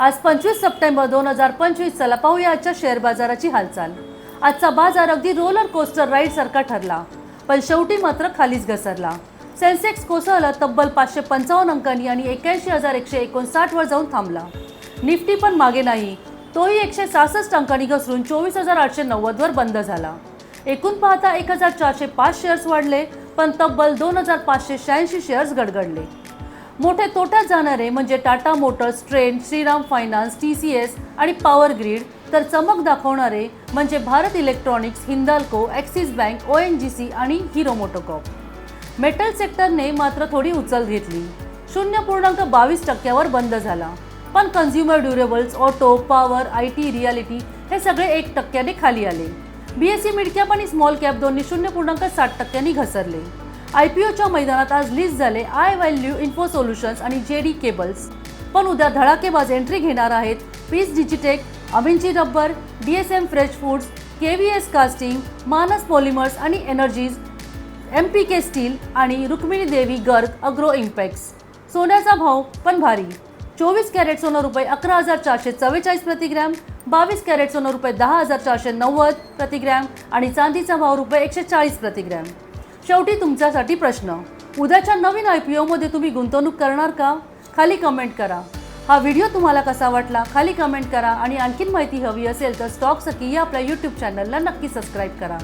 आज पंचवीस सप्टेंबर दोन हजार पंचवीस चला पाहूया आजच्या शेअर बाजाराची हालचाल. आजचा बाजार अगदी रोलर कोस्टर राईड सारखा ठरला पण शेवटी मात्र खालीच घसरला. सेन्सेक्स कोसळला तब्बल पाचशे पंचावन्न अंकांनी आणि एक्याऐंशी हजार एकशे एकोणसाठ वर जाऊन थांबला. निफ्टी पण मागे नाही तोही एकशे सहासष्ट अंकांनी घसरून चोवीस हजार आठशे नव्वद वर बंद झाला. एकूण पाहता एक हजार चारशे पाच शेअर्स वाढले पण तब्बल दोन हजार पाचशे शहाऐंशी शेअर्स गडगडले. मोठे तोट्यात जाणारे म्हणजे Tata motors Trent Shriram finance T C S आणि पॉवर ग्रीड तर चमक दाखवणारे म्हणजे Bharat electronics Hindalco Axis bank O N G C आणि हिरो मोटोकॉप मेटल सेक्टरने मात्र थोडी उचल घेतली. शून्य पूर्णांक बावीस टक्क्यावर बंद झाला. पण consumer durables auto power I T realty हे सगळे एक टक्क्याने खाली आले. B S C mid cap आणि स्मॉल कॅप दोन्ही शून्य पूर्णांक साठ टक्क्यांनी घसरले. आय पी ओच्या मैदानात आज लिस्ट झाले आय व्हॅल्यू इन्फो सोल्युशन्स आणि जे डी केबल्स पण उद्या धडाकेबाज एंट्री घेणार आहेत पीस Digitech अभिंची rubber D S M fresh foods K V S casting Manas polymers आणि energies M P K steel आणि रुक्मिणी देवी गर्ग अग्रो इम्पॅक्स सोन्याचा भाव पण भारी. चोवीस कॅरेट सोनं रुपये अकरा हजार चारशे चव्वेचाळीस प्रतिग्रॅम बावीस कॅरेट सोनं रुपये दहा हजार चारशे नव्वद प्रतिग्रॅम आणि चांदीचा भाव रुपये एकशे चाळीस प्रतिग्रॅम. शेवटी तुमच्यासाठी प्रश्न. उद्याच्या नवीन आय पी ओमध्ये तुम्ही गुंतवणूक करणार का? खाली कमेंट करा. हा व्हिडिओ तुम्हाला कसा वाटला? खाली कमेंट करा आणि आणखीन माहिती हवी असेल तर स्टॉक सखी या आपल्या यूट्यूब चॅनलला नक्की सबस्क्राईब करा.